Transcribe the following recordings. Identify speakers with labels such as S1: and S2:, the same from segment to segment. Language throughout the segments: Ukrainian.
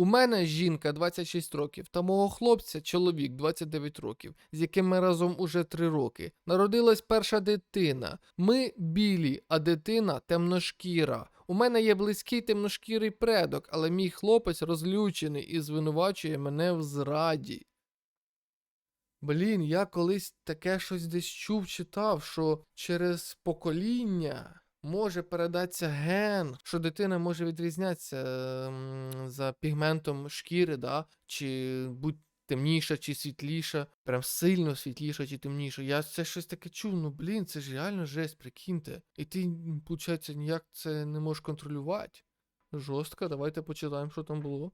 S1: У мене жінка 26 років, та мого хлопця чоловік 29 років, з яким ми разом уже 3 роки. Народилась перша дитина. Ми білі, а дитина темношкіра. У мене є близький темношкірий предок, але мій хлопець розлючений і звинувачує мене в зраді. Блін, я колись таке щось десь чув, читав, що через покоління може передатися ген, що дитина може відрізнятися ем, за пігментом шкіри, да? чи будь темніша, чи світліша, прям сильно світліша чи темніша. Я це щось таке чув, ну блін, це ж реально жесть, прикиньте. І ти, виходить, ніяк це не можеш контролювати. Жорстко, давайте почитаємо, що там було.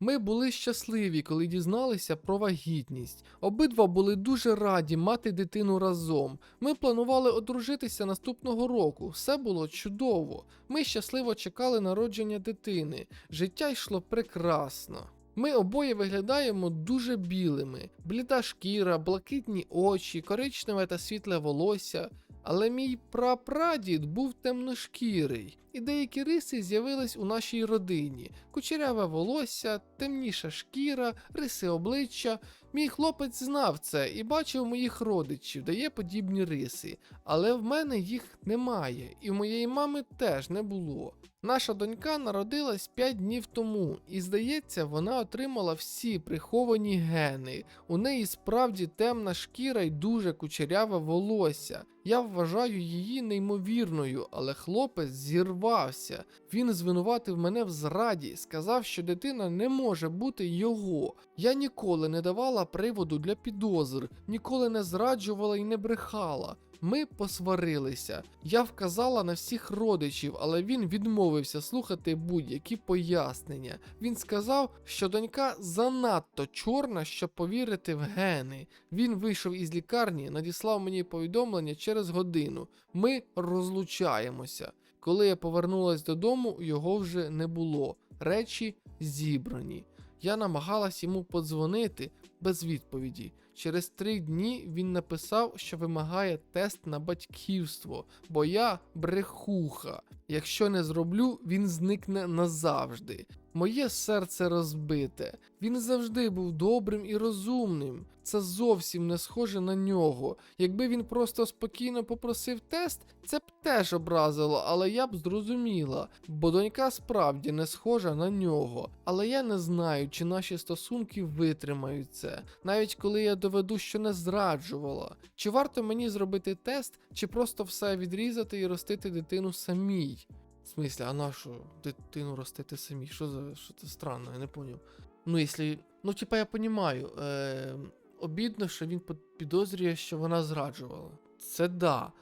S1: Ми були щасливі, коли дізналися про вагітність. Обидва були дуже раді мати дитину разом. Ми планували одружитися наступного року. Все було чудово. Ми щасливо чекали народження дитини. Життя йшло прекрасно. Ми обоє виглядаємо дуже білими: бліда шкіра, блакитні очі, коричневе та світле волосся. Але мій прапрадід був темношкірий, і деякі риси з'явились у нашій родині: кучеряве волосся, темніша шкіра, риси обличчя. Мій хлопець знав це і бачив моїх родичів, де є подібні риси, але в мене їх немає, і в моєї мами теж не було. Наша донька народилась 5 днів тому, і здається, вона отримала всі приховані гени. У неї справді темна шкіра і дуже кучеряве волосся. Я вважаю її неймовірною, але хлопець зірвався. Він звинуватив мене в зраді, сказав, що дитина не може бути його. Я ніколи не давала приводу для підозр, ніколи не зраджувала і не брехала. Ми посварилися. Я вказала на всіх родичів, але він відмовився слухати будь-які пояснення. Він сказав, що донька занадто чорна, щоб повірити в гени. Він вийшов із лікарні, надіслав мені повідомлення через годину. Ми розлучаємося. Коли я повернулась додому, його вже не було. Речі зібрані. Я намагалась йому подзвонити без відповіді. Через три дні він написав, що вимагає тест на батьківство, бо я брехуха. Якщо не зроблю, він зникне назавжди. Моє серце розбите. Він завжди був добрим і розумним. Це зовсім не схоже на нього. Якби він просто спокійно попросив тест, це б теж образило, але я б зрозуміла, бо донька справді не схожа на нього. Але я не знаю, чи наші стосунки витримають це, навіть коли я доведу, що не зраджувала. Чи варто мені зробити тест, чи просто все відрізати і ростити дитину самій? В смислі, а нашу дитину ростити самі? Що за що це странно, я не поняв. Ну, якщо. Ну, типа, я понімаю. Е, обідно, що він підозрює, що вона зраджувала. Це да.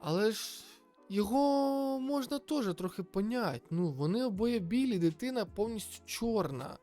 S1: Але ж його можна теж трохи понять. Ну, вони обоє білі, дитина повністю чорна.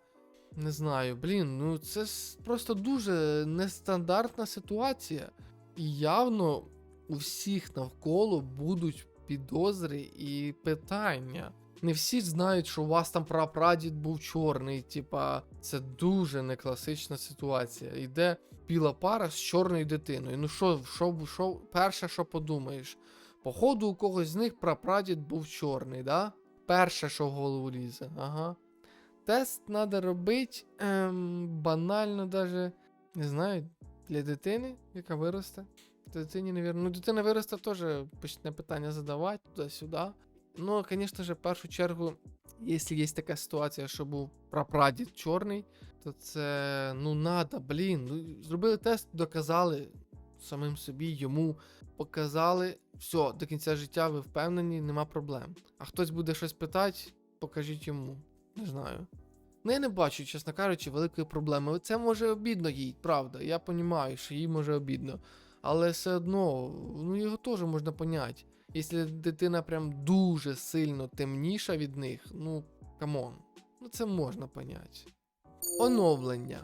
S1: Не знаю, блін, ну це просто дуже нестандартна ситуація. І явно у всіх навколо будуть підозри і питання. Не всі знають, що у вас там прапрадід був чорний. Типа, це дуже не класична ситуація. Йде біла пара з чорною дитиною. Ну що, що, що перше, що подумаєш? Походу, у когось з них прапрадід був чорний, да? Перше, що в голову лізе, ага. Тест треба робити ем, банально даже, не знаю, для дитини, яка виросте. Дитині, навірно. Ну, дитина виросте теж почне питання задавати туди-сюди. Ну, звісно ж, в першу чергу, якщо є така ситуація, що був прапрадід чорний, то це ну надо, блін. Ну, зробили тест, доказали самим собі, йому показали. Все, до кінця життя ви впевнені, нема проблем. А хтось буде щось питати, покажіть йому. Не знаю. Ну, я не бачу, чесно кажучи, великої проблеми. Це може обідно їй, правда. Я розумію, що їй може обідно. Але все одно, ну його теж можна поняти. Якщо дитина прям дуже сильно темніша від них, ну камон, ну це можна поняти. Оновлення.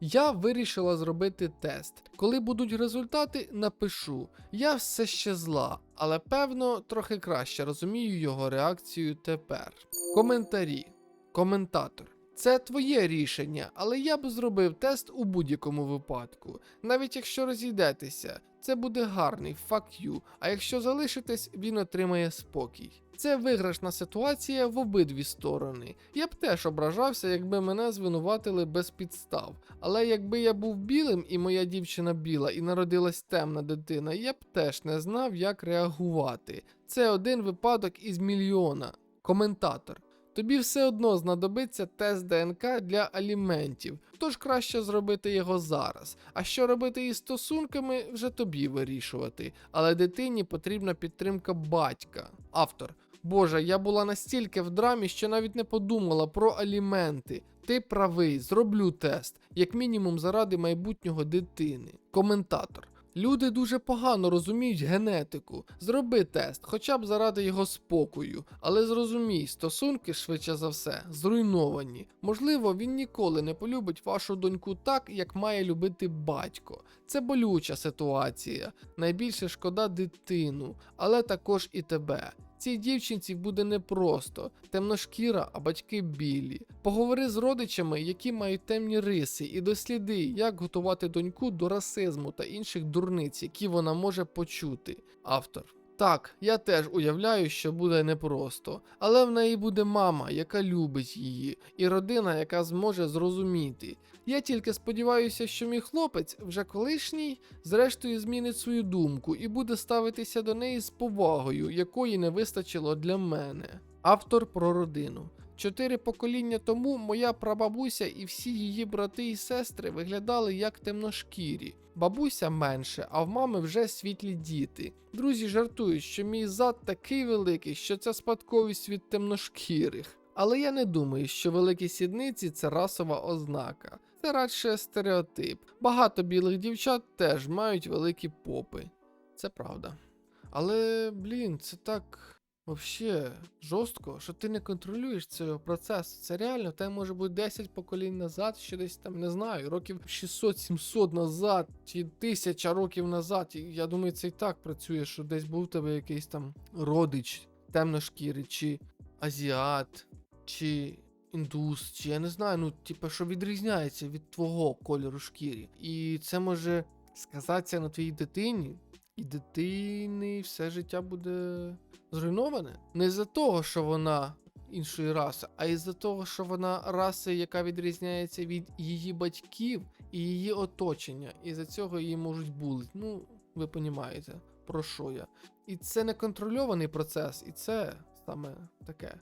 S1: Я вирішила зробити тест. Коли будуть результати, напишу. Я все ще зла, але певно трохи краще розумію його реакцію тепер. Коментарі. Коментатор. Це твоє рішення, але я б зробив тест у будь-якому випадку. Навіть якщо розійдетеся, це буде гарний fuck you, а якщо залишитесь, він отримає спокій. Це виграшна ситуація в обидві сторони. Я б теж ображався, якби мене звинуватили без підстав. Але якби я був білим і моя дівчина біла і народилась темна дитина, я б теж не знав, як реагувати. Це один випадок із мільйона. Коментатор. Тобі все одно знадобиться тест ДНК для аліментів, тож краще зробити його зараз. А що робити із стосунками, вже тобі вирішувати. Але дитині потрібна підтримка батька. Автор. Боже, я була настільки в драмі, що навіть не подумала про аліменти. Ти правий, зроблю тест, як мінімум заради майбутнього дитини. Коментатор. Люди дуже погано розуміють генетику. Зроби тест, хоча б заради його спокою. Але зрозумій, стосунки, швидше за все, зруйновані. Можливо, він ніколи не полюбить вашу доньку так, як має любити батько. Це болюча ситуація. Найбільше шкода дитину, але також і тебе. Цій дівчинці буде непросто, темношкіра, а батьки білі. Поговори з родичами, які мають темні риси, і досліди, як готувати доньку до расизму та інших дурниць, які вона може почути. Автор. Так, я теж уявляю, що буде непросто, але в неї буде мама, яка любить її, і родина, яка зможе зрозуміти. Я тільки сподіваюся, що мій хлопець, вже колишній, зрештою змінить свою думку і буде ставитися до неї з повагою, якої не вистачило для мене. Автор про родину. Чотири покоління тому моя прабабуся і всі її брати і сестри виглядали як темношкірі. Бабуся менше, а в мами вже світлі діти. Друзі жартують, що мій зад такий великий, що це спадковість від темношкірих. Але я не думаю, що великі сідниці це расова ознака. Це радше стереотип. Багато білих дівчат теж мають великі попи. Це правда. Але, блін, це так. Вообще жорстко, що ти не контролюєш цього процесу. Це реально, тебе може бути 10 поколінь назад, ще десь там не знаю, років 600-700 назад, чи 1000 років назад. Я думаю, це і так працює, що десь був тебе якийсь там родич темношкірий, чи азіат, чи індус, чи я не знаю, ну, типу, що відрізняється від твого кольору шкірі. І це може сказатися на твоїй дитині, і дитини все життя буде зруйноване. Не за того, що вона іншої раси, а із-за того, що вона раси, яка відрізняється від її батьків і її оточення. І за цього її можуть булити. Ну, ви розумієте, про що я. І це неконтрольований процес, і це саме таке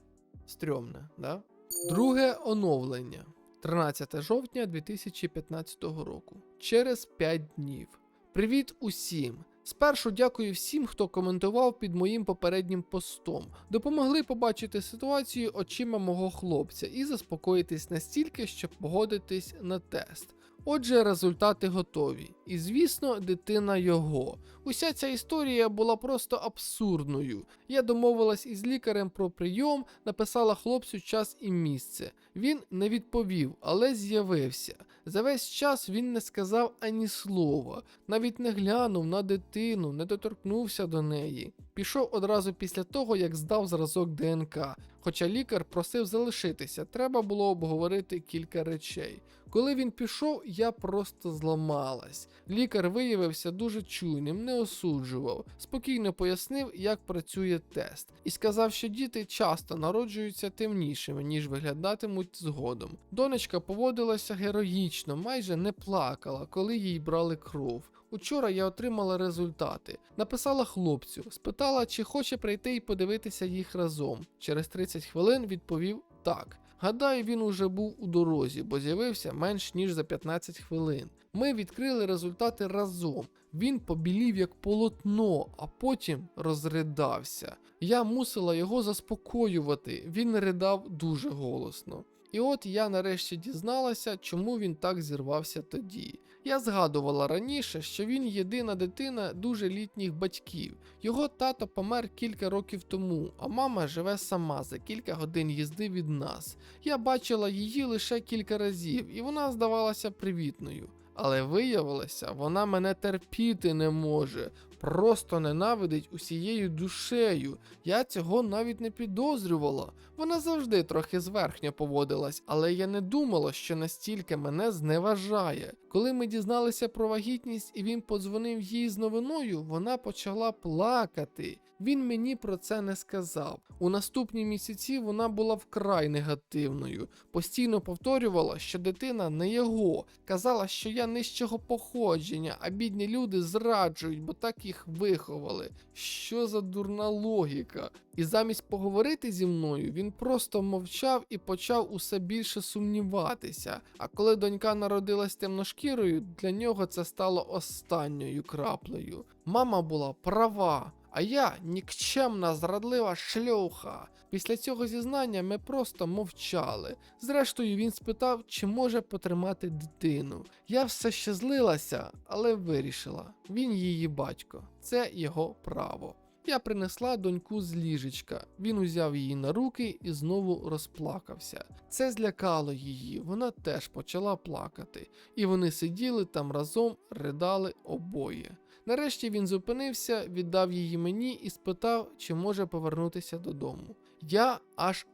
S1: стрьомне, да? Друге оновлення. 13 жовтня 2015 року. Через 5 днів. Привіт усім! Спершу дякую всім, хто коментував під моїм попереднім постом. Допомогли побачити ситуацію очима мого хлопця і заспокоїтись настільки, щоб погодитись на тест. Отже, результати готові. І звісно, дитина його. Уся ця історія була просто абсурдною. Я домовилась із лікарем про прийом, написала хлопцю час і місце. Він не відповів, але з'явився. За весь час він не сказав ані слова, навіть не глянув на дитину, не доторкнувся до неї. Пішов одразу після того, як здав зразок ДНК. Хоча лікар просив залишитися, треба було обговорити кілька речей. Коли він пішов, я просто зламалась. Лікар виявився дуже чуйним, не осуджував, спокійно пояснив, як працює тест, і сказав, що діти часто народжуються темнішими, ніж виглядатимуть згодом. Донечка поводилася героїчно, майже не плакала, коли їй брали кров. Учора я отримала результати. Написала хлопцю, спитала, чи хоче прийти і подивитися їх разом. Через 30 хвилин відповів так. Гадаю, він уже був у дорозі, бо з'явився менш ніж за 15 хвилин. Ми відкрили результати разом. Він побілів як полотно, а потім розридався. Я мусила його заспокоювати. Він ридав дуже голосно. І от я нарешті дізналася, чому він так зірвався тоді. Я згадувала раніше, що він єдина дитина дуже літніх батьків. Його тато помер кілька років тому, а мама живе сама за кілька годин їзди від нас. Я бачила її лише кілька разів, і вона здавалася привітною. Але виявилося, вона мене терпіти не може. Просто ненавидить усією душею. Я цього навіть не підозрювала. Вона завжди трохи зверхньо поводилась, але я не думала, що настільки мене зневажає. Коли ми дізналися про вагітність і він подзвонив їй з новиною, вона почала плакати. Він мені про це не сказав. У наступні місяці вона була вкрай негативною, постійно повторювала, що дитина не його, казала, що я нижчого походження, а бідні люди зраджують, бо так їх виховали. Що за дурна логіка? І замість поговорити зі мною, він просто мовчав і почав усе більше сумніватися. А коли донька народилась темношкірою, для нього це стало останньою краплею. Мама була права. А я нікчемна зрадлива шлюха. Після цього зізнання ми просто мовчали. Зрештою, він спитав, чи може потримати дитину. Я все ще злилася, але вирішила: він її батько, це його право. Я принесла доньку з ліжечка. Він узяв її на руки і знову розплакався. Це злякало її, вона теж почала плакати, і вони сиділи там разом, ридали обоє. Нарешті він зупинився, віддав її мені і спитав, чи може повернутися додому. Я аж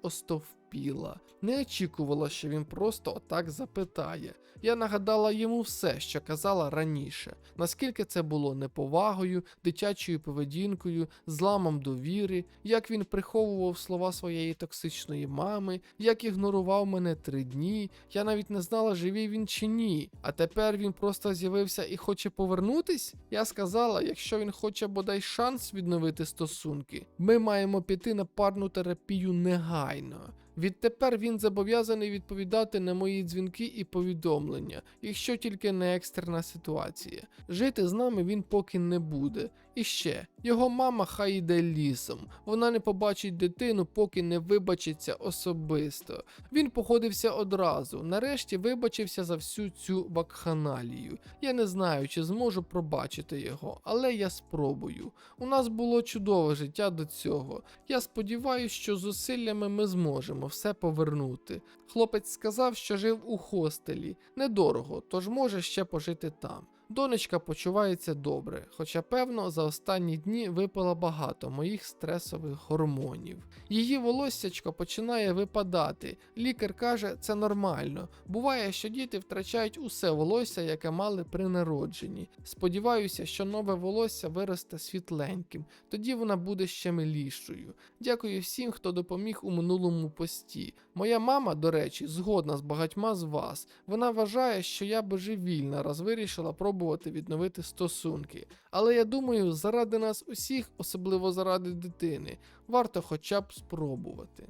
S1: остовпіла, не очікувала, що він просто отак запитає. Я нагадала йому все, що казала раніше, наскільки це було неповагою, дитячою поведінкою, зламом довіри, як він приховував слова своєї токсичної мами, як ігнорував мене три дні. Я навіть не знала, живий він чи ні. А тепер він просто з'явився і хоче повернутись? Я сказала, якщо він хоче бодай шанс відновити стосунки, ми маємо піти на парну терапію негайно. Відтепер він зобов'язаний відповідати на мої дзвінки і повідомлення, якщо тільки не екстрена ситуація. Жити з нами він поки не буде. І ще його мама хай йде лісом. Вона не побачить дитину, поки не вибачиться особисто. Він походився одразу. Нарешті вибачився за всю цю вакханалію. Я не знаю, чи зможу пробачити його, але я спробую. У нас було чудове життя до цього. Я сподіваюся, що зусиллями ми зможемо все повернути. Хлопець сказав, що жив у хостелі, недорого, тож може ще пожити там. Донечка почувається добре, хоча, певно, за останні дні випила багато моїх стресових гормонів. Її волоссячко починає випадати. Лікар каже, це нормально. Буває, що діти втрачають усе волосся, яке мали при народженні. Сподіваюся, що нове волосся виросте світленьким, тоді вона буде ще милішою. Дякую всім, хто допоміг у минулому пості. Моя мама, до речі, згодна з багатьма з вас. Вона вважає, що я божевільна, раз вирішила пробувати відновити стосунки. Але я думаю, заради нас усіх, особливо заради дитини, варто хоча б спробувати.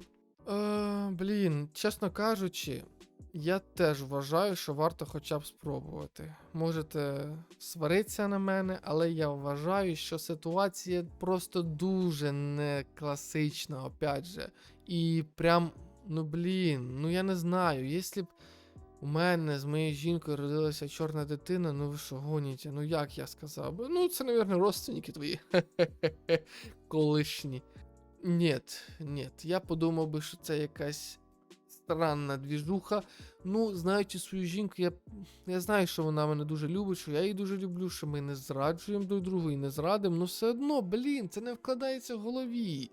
S1: Е, блін, чесно кажучи, я теж вважаю, що варто хоча б спробувати. Можете сваритися на мене, але я вважаю, що ситуація просто дуже не класична, опять же. І прям, ну блін, ну я не знаю, якщо б у мене з моєю жінкою родилася чорна дитина, ну ви що гоніте? Ну як я сказав би? Ну, це, мабуть, родственники твої. Колишні. Нет, нет, я подумав би, що це якась странна двіжуха. Ну, знаючи свою жінку, я, я знаю, що вона мене дуже любить, що я її дуже люблю, що ми не зраджуємо друг другу і не зрадимо. Ну все одно, блін, це не вкладається в голові.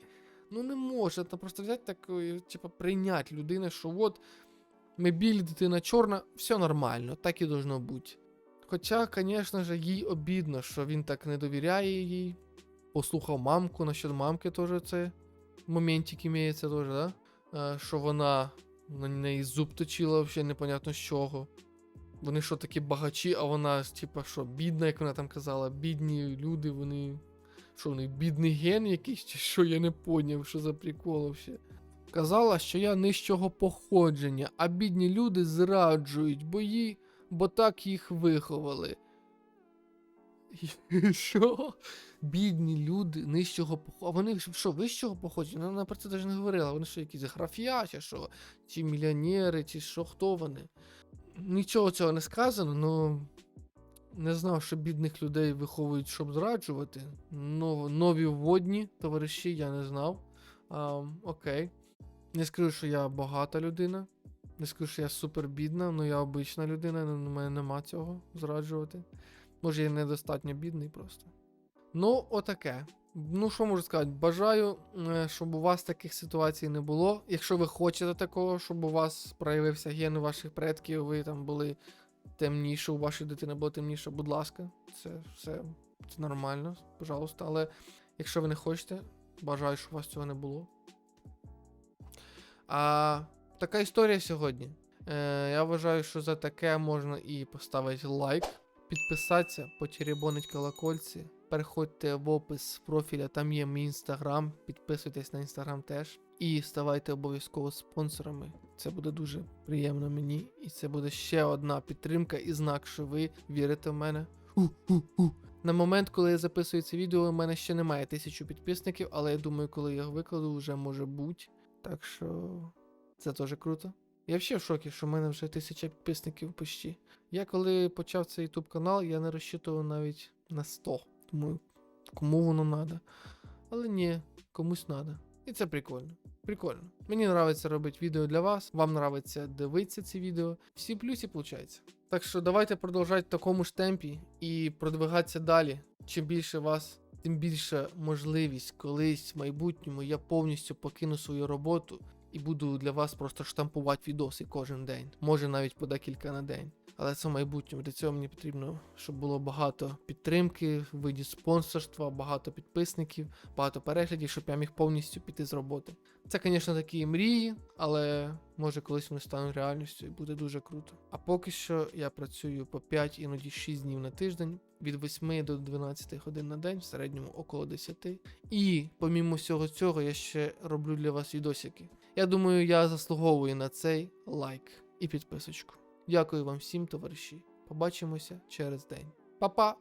S1: Ну не може та просто взяти такою, типу, прийняти людину, що от ми білі, дитина чорна, все нормально, так і должно бути. Хоча, звісно ж, їй обідно, що він так не довіряє їй. Послухав мамку, насчет мамки теж це моментик імеється теж, да? Що вона на неї зуб точила взагалі непонятно з чого. Вони що такі багачі, а вона, типа, що, бідна, як вона там казала, бідні люди, вони. Що вони, бідний ген якийсь, чи що я не поняв, що за прикол взагалі. Казала, що я нижчого походження, а бідні люди зраджують, бо їй, бо так їх виховали. Що? Бідні люди нижчого походження. А вони що, вищого походження? Вона про це навіть не говорила. Вони що, якісь графія, чи що? Чи мільйонери, чи що, хто вони? Нічого цього не сказано, ну. Не знав, що бідних людей виховують, щоб зраджувати. Но, нові водні товариші, я не знав. А, окей. Не скажу, що я багата людина. Не скажу, що я супер бідна, але я обична людина, у мене нема цього зраджувати. Може, я недостатньо бідний просто. Ну, отаке. Ну, що можу сказати, бажаю, е, щоб у вас таких ситуацій не було. Якщо ви хочете такого, щоб у вас проявився ген ваших предків, ви там були темніше, у вашої дитини було темніше, будь ласка, це все це нормально, пожалуйста. Але якщо ви не хочете, бажаю, щоб у вас цього не було. А така історія сьогодні. Е, я вважаю, що за таке можна і поставити лайк, підписатися, потеребонить колокольці. Переходьте в опис профіля, там є мій інстаграм. Підписуйтесь на інстаграм теж. І ставайте обов'язково спонсорами. Це буде дуже приємно мені. І це буде ще одна підтримка і знак, що ви вірите в мене. У-у-у. На момент, коли я записую це відео, у мене ще немає тисячу підписників, але я думаю, коли я його викладу, вже може бути. Так що це теж круто. Я взагалі в шокі, що в мене вже тисяча підписників почти. Я коли почав цей YouTube канал, я не розчитував навіть на 100. Думаю, кому воно треба. Але ні, комусь треба. І це прикольно. Прикольно. Мені подобається робити відео для вас, вам подобається дивитися ці відео. Всі плюсі виходить. Так що давайте продовжати в такому ж темпі і продвигатися далі. Чим більше вас, тим більше можливість колись в майбутньому я повністю покину свою роботу і буду для вас просто штампувати відоси кожен день. Може навіть по декілька на день. Але це в майбутньому. Для цього мені потрібно, щоб було багато підтримки, виді спонсорства, багато підписників, багато переглядів, щоб я міг повністю піти з роботи. Це, звісно, такі мрії, але може колись вони стануть реальністю і буде дуже круто. А поки що я працюю по 5, іноді 6 днів на тиждень, від 8 до 12 годин на день, в середньому около 10. І помімо всього цього, я ще роблю для вас відосики. Я думаю, я заслуговую на цей лайк і підписочку. Дякую вам всім, товариші. Побачимося через день. Па-па!